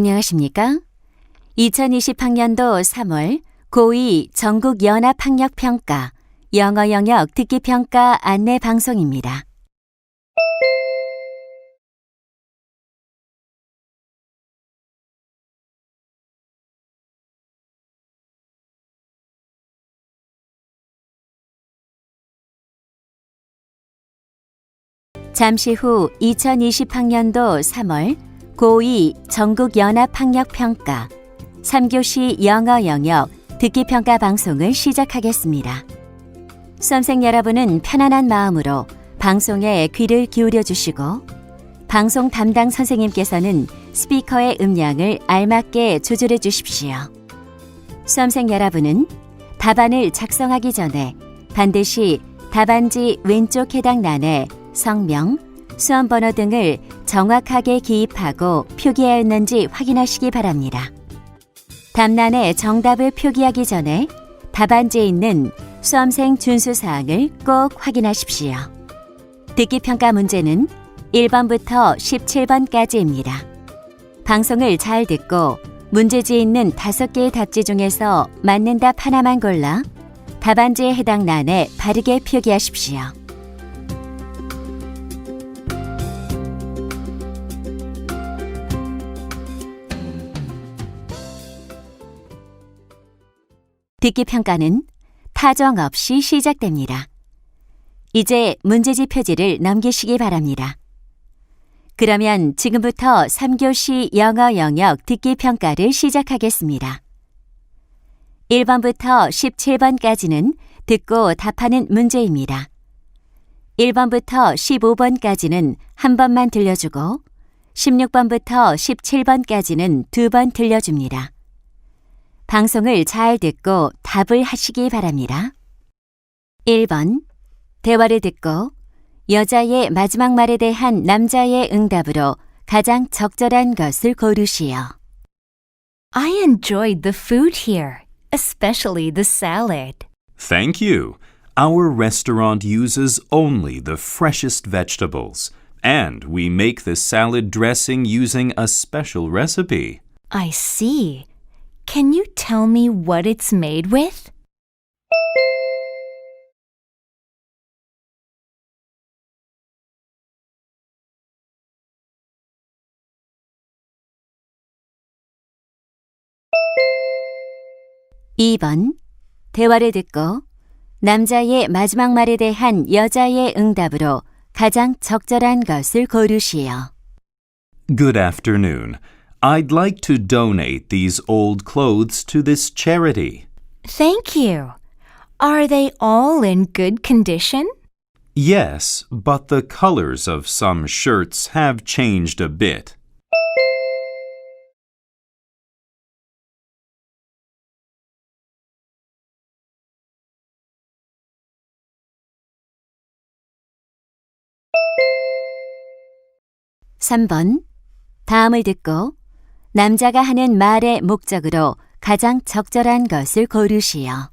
안녕하십니까? 2020학년도 3월 고2 전국 연합 학력 평가 영어 영역 듣기 평가 안내 방송입니다. 잠시 후 2020학년도 3월 고2 전국 연합학력평가 3교시 영어 영역 듣기 평가 방송을 시작하겠습니다. 수험생 여러분은 편안한 마음으로 방송에 귀를 기울여 주시고 방송 담당 선생님께서는 스피커의 음량을 알맞게 조절해 주십시오. 수험생 여러분은 답안을 작성하기 전에 반드시 답안지 왼쪽 해당欄에 성명, 수험 번호 등을 정확하게 기입하고 표기하였는지 확인하시기 바랍니다. 답란에 정답을 표기하기 전에 답안지에 있는 수험생 준수 사항을 꼭 확인하십시오. 듣기 평가 문제는 1번부터 17번까지입니다. 방송을 잘 듣고 문제지에 있는 다섯 개의 답지 중에서 맞는 답 하나만 골라 답안지에 해당 란에 바르게 표기하십시오. 듣기 평가는 타정 없이 시작됩니다. 이제 문제지 표지를 넘기시기 바랍니다. 그러면 지금부터 3교시 영어 영역 듣기 평가를 시작하겠습니다. 1번부터 17번까지는 듣고 답하는 문제입니다. 1번부터 15번까지는 한 번만 들려주고 16번부터 17번까지는 두 번 들려줍니다. 방송을 잘 듣고 답을 하시기 바랍니다. 1번. 대화를 듣고 여자의 마지막 말에 대한 남자의 응답으로 가장 적절한 것을 고르시오. I enjoyed the food here, especially the salad. Thank you. Our restaurant uses only the freshest vegetables, and we make the salad dressing using a special recipe. I see. Can you tell me what it's made with? 이 번 대화를 듣고 남자의 마지막 말에 대한 여자의 응답으로 가장 적절한 것을 고르시오. Good afternoon. I'd like to donate these old clothes to this charity. Thank you. Are they all in good condition? Yes, but the colors of some shirts have changed a bit. 삼번 다음을 듣고 남자가 하는 말의 목적으로 가장 적절한 것을 고르시오.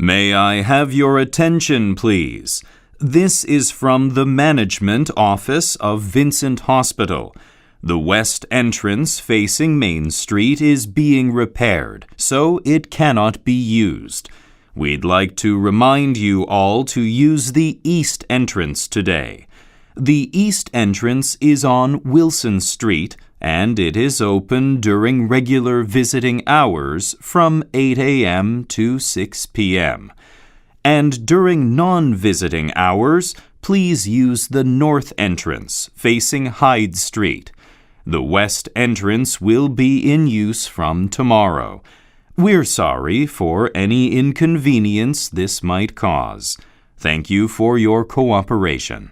May I have your attention, please? This is from the management office of Vincent Hospital. The west entrance facing Main Street is being repaired, so it cannot be used. We'd like to remind you all to use the east entrance today. The east entrance is on Wilson Street and it is open during regular visiting hours from 8 a.m. to 6 p.m. And during non visiting hours, please use the north entrance facing Hyde Street. The west entrance will be in use from tomorrow. We're sorry for any inconvenience this might cause. Thank you for your cooperation.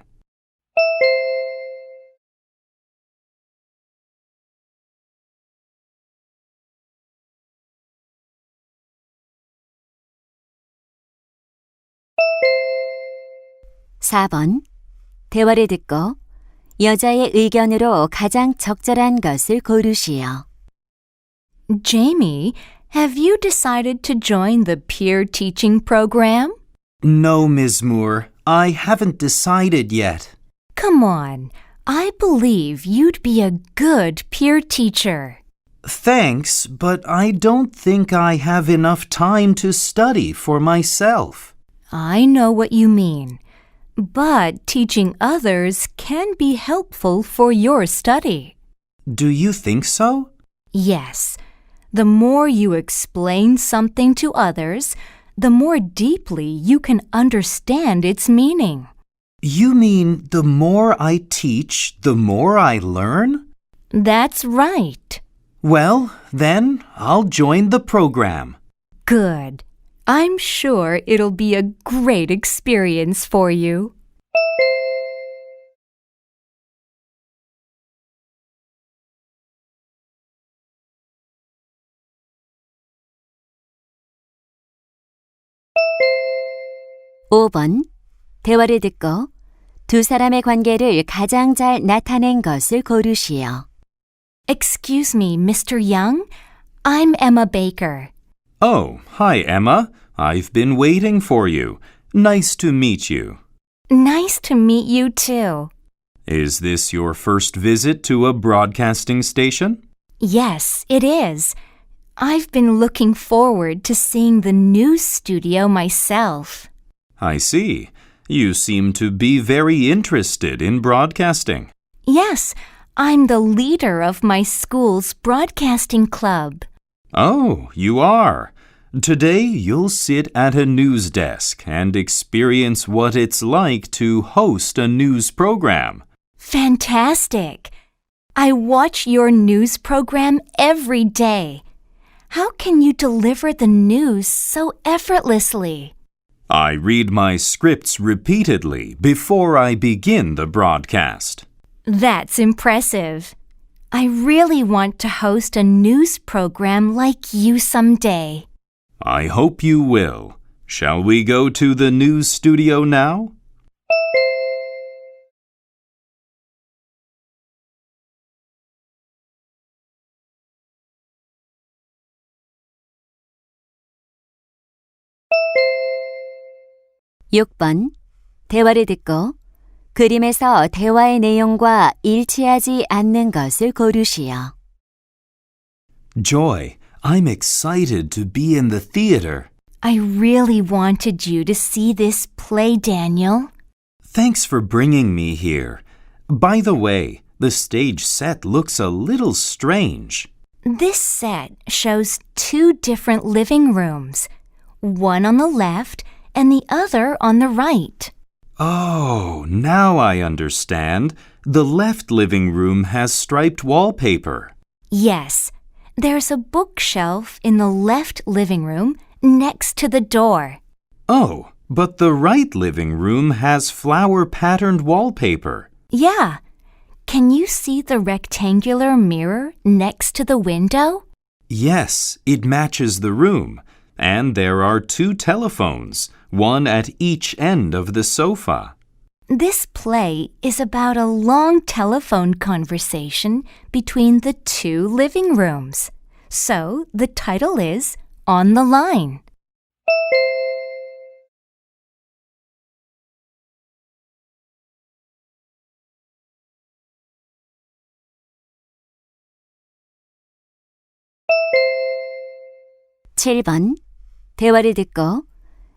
사 번 대화를 듣고 여자의 의견으로 가장 적절한 것을 고르시오. Jamie, have you decided to join the peer teaching program? No, Ms. Moore. I haven't decided yet. Come on. I believe you'd be a good peer teacher. Thanks, but I don't think I have enough time to study for myself. I know what you mean. But teaching others can be helpful for your study. Do you think so? Yes. The more you explain something to others, the more deeply you can understand its meaning. You mean the more I teach, the more I learn? That's right. Well, then I'll join the program. Good. I'm sure it'll be a great experience for you. 오 번 대화를 듣고 두 사람의 관계를 가장 잘 나타낸 것을 고르시오. Excuse me, Mr. Young. I'm Emma Baker. Oh, hi, Emma. I've been waiting for you. Nice to meet you. Nice to meet you too. Is this your first visit to a broadcasting station? Yes, it is. I've been looking forward to seeing the news studio myself. I see. You seem to be very interested in broadcasting. Yes, I'm the leader of my school's broadcasting club. Oh, you are. Today you'll sit at a news desk and experience what it's like to host a news program. Fantastic! I watch your news program every day. How can you deliver the news so effortlessly? I read my scripts repeatedly before I begin the broadcast. That's impressive. I really want to host a news program like you someday. I hope you will. Shall we go to the news studio now? 육 번 대화를 듣고 그림에서 대화의 내용과 일치하지 않는 것을 고르시오. Joy, I'm excited to be in the theater. I really wanted you to see this play, Daniel. Thanks for bringing me here. By the way, the stage set looks a little strange. This set shows two different living rooms, one on the left and the other on the right. Oh, now I understand. The left living room has striped wallpaper. Yes, there's a bookshelf in the left living room next to the door. Oh, but the right living room has flower patterned wallpaper. Yeah. Can you see the rectangular mirror next to the window? Yes, it matches the room. And there are two telephones, one at each end of the sofa. This play is about a long telephone conversation between the two living rooms. So the title is On the Line. 칠 번 대화를 듣고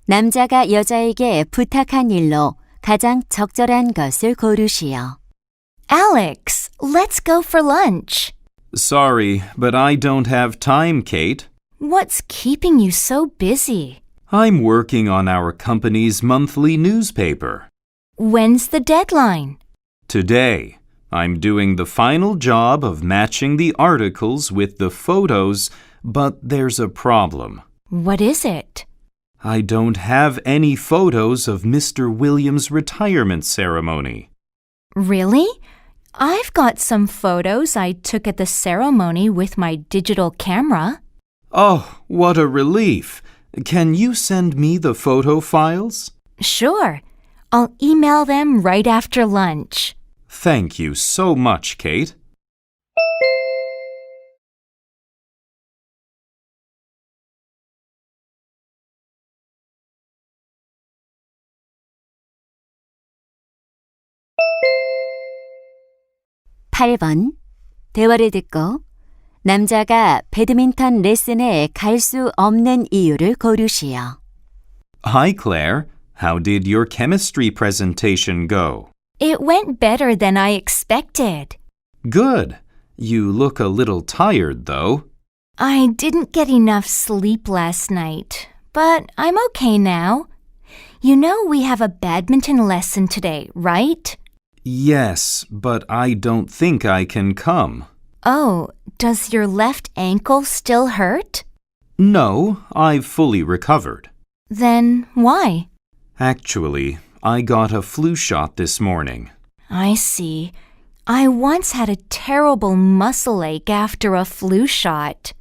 남자가 여자에게 부탁한 일로 가장 적절한 것을 고르시오. Alex, let's go for lunch. Sorry, but I don't have time, Kate. What's keeping you so busy? I'm working on our company's monthly newspaper. When's the deadline? Today, I'm doing the final job of matching the articles with the photos, but there's a problem. What is it? I don't have any photos of Mr. Williams' retirement ceremony. Really? I've got some photos I took at the ceremony with my digital camera. Oh, what a relief! Can you send me the photo files? Sure. I'll email them right after lunch. Thank you so much, Kate. 팔 번 대화를 듣고 남자가 배드민턴 레슨에 갈 수 없는 이유를 고르시오. Hi, Claire. How did your chemistry presentation go? It went better than I expected. Good. You look a little tired, though. I didn't get enough sleep last night, but I'm okay now. You know we have a badminton lesson today, right? Yes, but I don't think I can come. Oh, does your left ankle still hurt? No, I've fully recovered. Then why? Actually, I got a flu shot this morning. I see. I once had a terrible muscle ache after a flu shot.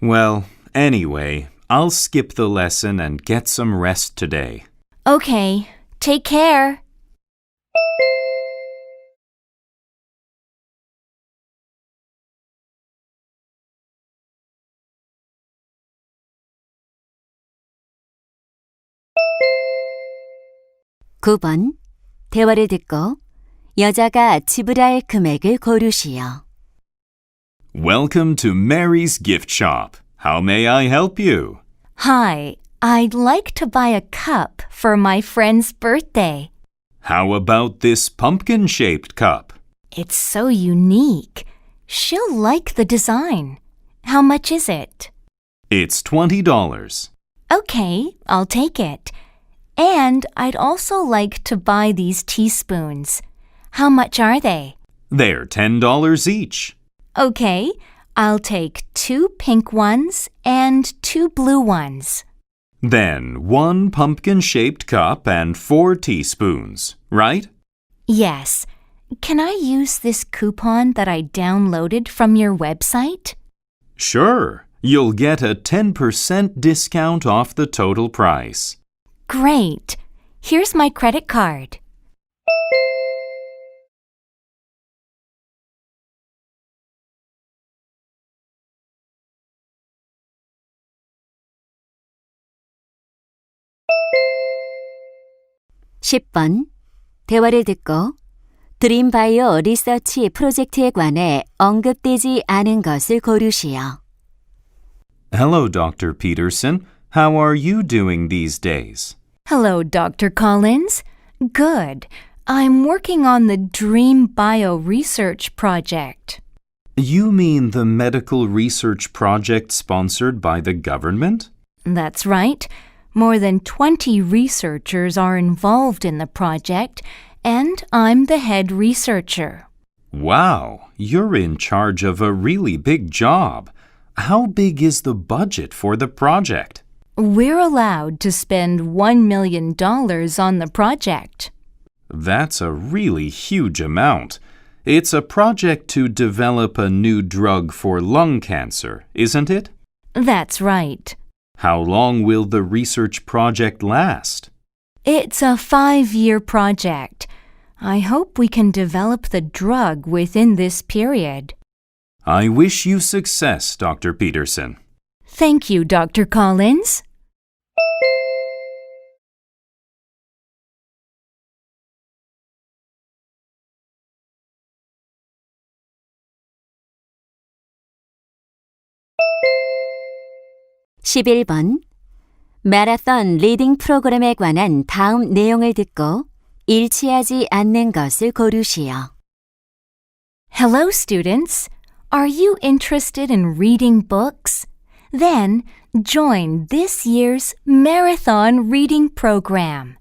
Well, anyway, I'll skip the lesson and get some rest today. Okay, take care. 구 번 대화를 듣고 여자가 지불할 금액을 고르시오. Welcome to Mary's Gift Shop. How may I help you? Hi, I'd like to buy a cup for my friend's birthday. How about this pumpkin shaped cup? It's so unique. She'll like the design. How much is it? It's $20. Okay, I'll take it. And I'd also like to buy these teaspoons. How much are they? They're $10 each. Okay, I'll take two pink ones and two blue ones. Then one pumpkin shaped cup and four teaspoons, right? Yes. Can I use this coupon that I downloaded from your website? Sure. You'll get a 10% discount off the total price. Great. Here's my credit card. 십 번 대화를 듣고 드림바이오 리서치 프로젝트에 관해 언급되지 않은 것을 고르시오. Hello, Dr. Peterson. How are you doing these days? Hello, Dr. Collins. Good. I'm working on the Dream Bio Research Project. You mean the medical research project sponsored by the government? That's right. More than 20 researchers are involved in the project, and I'm the head researcher. Wow, you're in charge of a really big job. How big is the budget for the project? We're allowed to spend $1 million on the project. That's a really huge amount. It's a project to develop a new drug for lung cancer, isn't it? That's right. How long will the research project last? It's a five year project. I hope we can develop the drug within this period. I wish you success, Dr. Peterson. Thank you, Dr. Collins. 십일 번 마라톤 리딩 프로그램에 관한 다음 내용을 듣고 일치하지 않는 것을 고르시오. Hello, students. Are you interested in reading books? Then join this year's marathon reading program.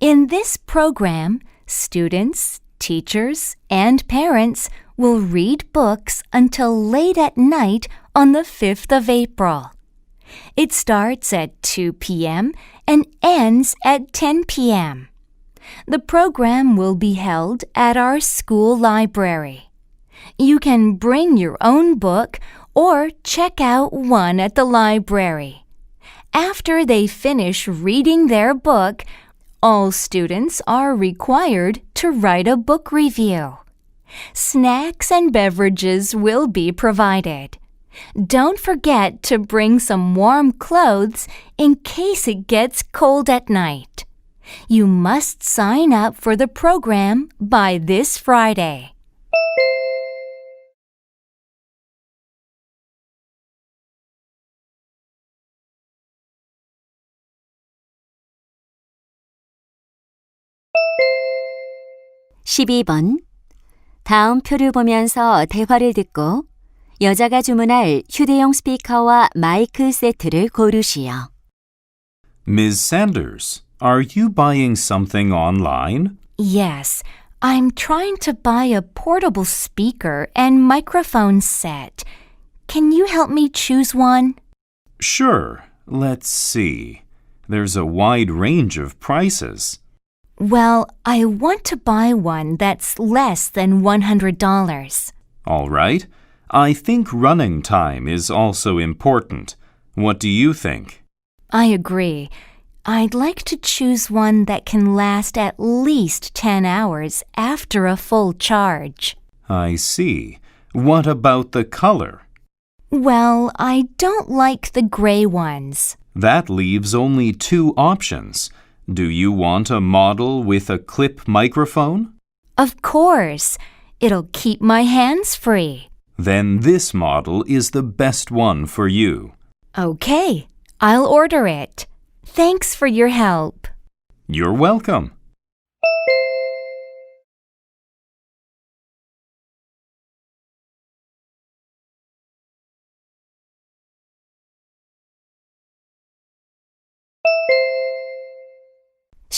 In this program, students, teachers, and parents will read books until late at night on the 5th of April. It starts at 2 p.m. and ends at 10 p.m. The program will be held at our school library. You can bring your own book or check out one at the library. After they finish reading their book, all students are required to write a book review. Snacks and beverages will be provided. Don't forget to bring some warm clothes in case it gets cold at night. You must sign up for the program by this Friday. 12번. 다음 표를 보면서 대화를 듣고 여자가 주문할 휴대용 스피커와 마이크 세트를 고르시오. Ms. Sanders, are you buying something online? Yes, I'm trying to buy a portable speaker and microphone set. Can you help me choose one? Sure. Let's see. There's a wide range of prices. Well, I want to buy one that's less than $100. All right. I think running time is also important. What do you think? I agree. I'd like to choose one that can last at least 10 hours after a full charge. I see. What about the color? Well, I don't like the gray ones. That leaves only two options. Do you want a model with a clip microphone? Of course. It'll keep my hands free. Then this model is the best one for you. Okay, I'll order it. Thanks for your help. You're welcome.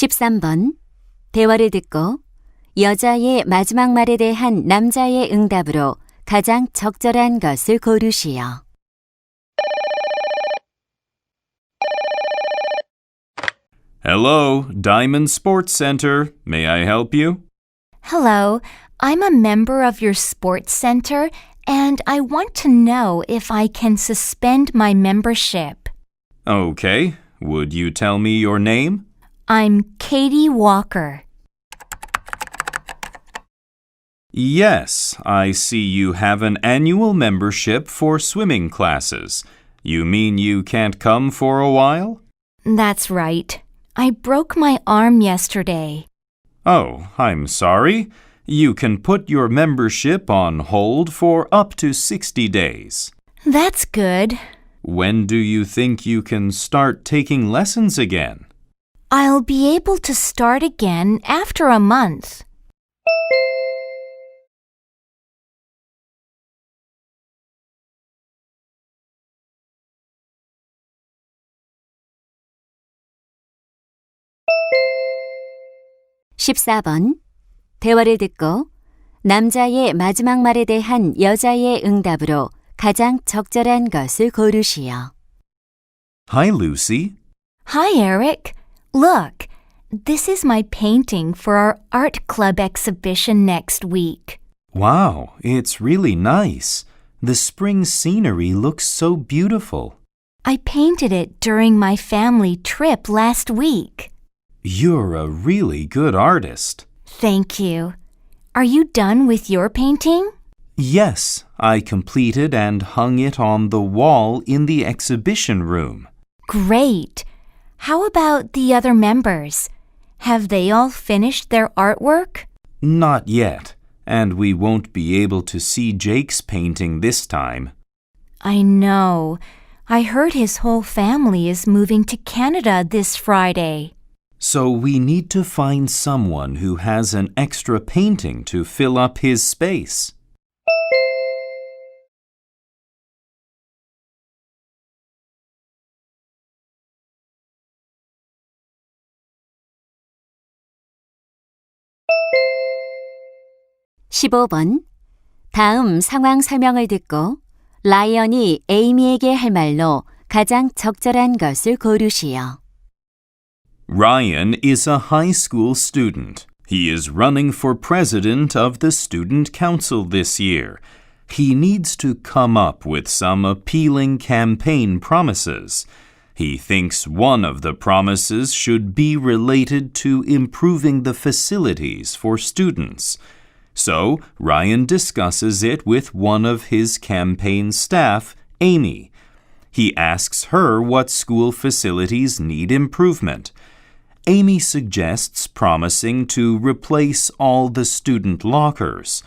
십삼 번 대화를 듣고 여자의 마지막 말에 대한 남자의 응답으로 가장 적절한 것을 고르시오. Hello, Diamond Sports Center. May I help you? Hello, I'm a member of your sports center and I want to know if I can suspend my membership. Okay. Would you tell me your name? I'm Katie Walker. Yes, I see you have an annual membership for swimming classes. You mean you can't come for a while? That's right. I broke my arm yesterday. Oh, I'm sorry. You can put your membership on hold for up to 60 days. That's good. When do you think you can start taking lessons again? I'll be able to start again after a month. 십사 번 대화를 듣고 남자의 마지막 말에 대한 여자의 응답으로 가장 적절한 것을 고르시오. Hi, Lucy. Hi, Eric. Look, this is my painting for our art club exhibition next week. Wow, it's really nice. The spring scenery looks so beautiful. I painted it during my family trip last week. You're a really good artist. Thank you. Are you done with your painting? Yes, I completed and hung it on the wall in the exhibition room. Great. How about the other members? Have they all finished their artwork? Not yet, and we won't be able to see Jake's painting this time. I know. I heard his whole family is moving to Canada this Friday. So we need to find someone who has an extra painting to fill up his space. 십오 번 다음 상황 설명을 듣고 라이언이 에이미에게 할 말로 가장 적절한 것을 고르시오. Ryan is a high school student. He is running for president of the student council this year. He needs to come up with some appealing campaign promises. He thinks one of the promises should be related to improving the facilities for students. So, Ryan discusses it with one of his campaign staff, Amy. He asks her what school facilities need improvement. Amy suggests promising to replace all the student lockers.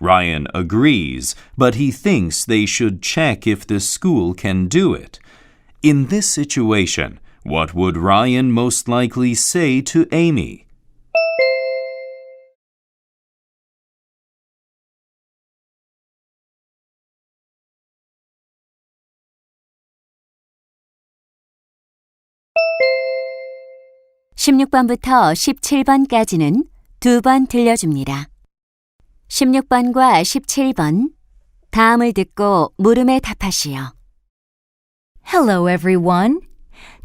Ryan agrees, but he thinks they should check if the school can do it. In this situation, what would Ryan most likely say to Amy? 16번부터 17번까지는 두 번 들려줍니다. 16번과 17번 다음을 듣고 물음에 답하시오. Hello, everyone.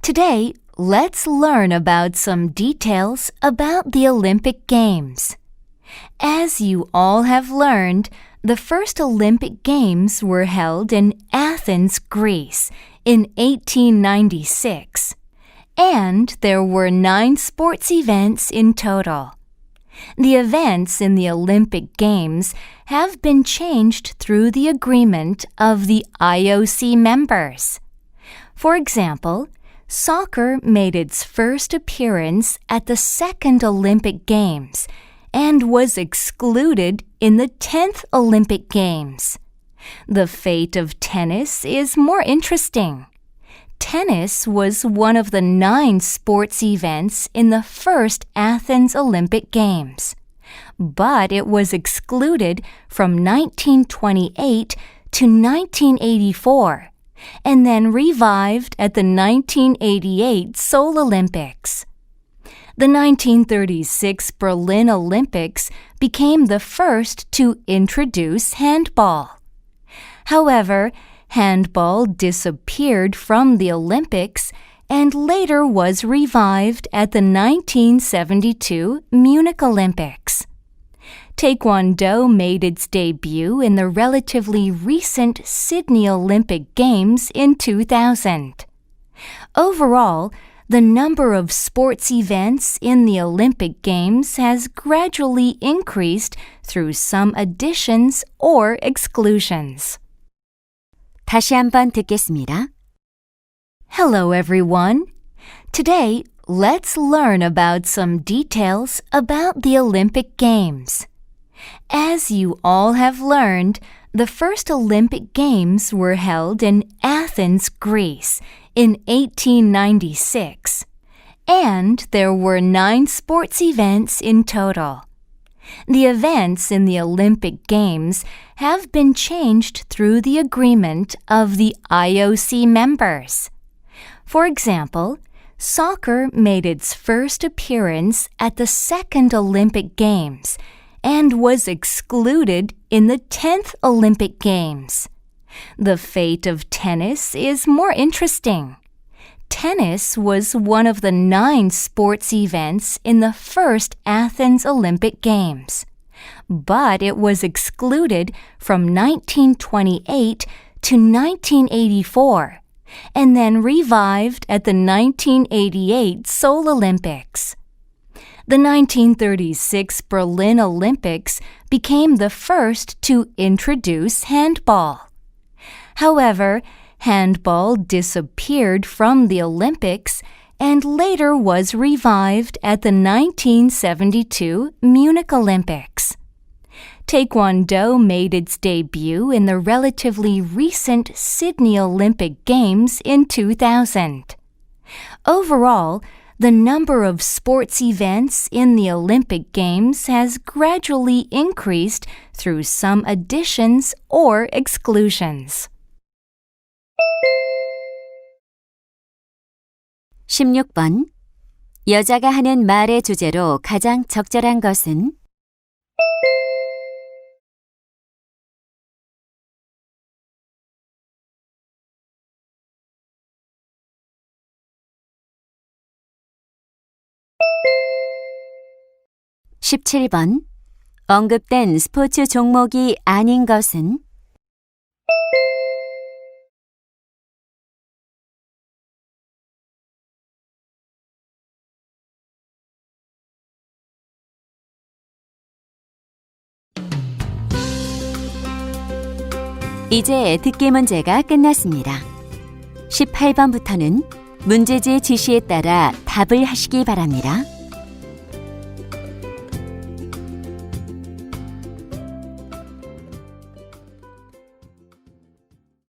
Today, let's learn about some details about the Olympic Games. As you all have learned, the first Olympic Games were held in Athens, Greece in 1896, and there were nine sports events in total. The events in the Olympic Games have been changed through the agreement of the IOC members. For example, soccer made its first appearance at the second Olympic Games and was excluded in the 10th Olympic Games. The fate of tennis is more interesting. Tennis was one of the nine sports events in the first Athens Olympic Games, but it was excluded from 1928 to 1984 and then revived at the 1988 Seoul Olympics. The 1936 Berlin Olympics became the first to introduce handball. However, handball disappeared from the Olympics and later was revived at the 1972 Munich Olympics. Taekwondo made its debut in the relatively recent Sydney Olympic Games in 2000. Overall, the number of sports events in the Olympic Games has gradually increased through some additions or exclusions. 다시 한번 듣겠습니다. Hello, everyone. Today, let's learn about some details about the Olympic Games. As you all have learned, the first Olympic Games were held in Athens, Greece in 1896, and there were nine sports events in total. The events in the Olympic Games have been changed through the agreement of the IOC members. For example, soccer made its first appearance at the second Olympic Games and was excluded in the 10th Olympic Games. The fate of tennis is more interesting. Tennis was one of the nine sports events in the first Athens Olympic Games, but it was excluded from 1928 to 1984 and then revived at the 1988 Seoul Olympics. The 1936 Berlin Olympics became the first to introduce handball. However, handball disappeared from the Olympics and later was revived at the 1972 Munich Olympics. Taekwondo made its debut in the relatively recent Sydney Olympic Games in 2000. Overall, the number of sports events in the Olympic Games has gradually increased through some additions or exclusions. 16번. 여자가 하는 말의 주제로 가장 적절한 것은? (17번) 언급된 스포츠 종목이 아닌 것은 이제 듣기 문제가 끝났습니다. 18번부터는 문제지의 지시에 따라 답을 하시기 바랍니다.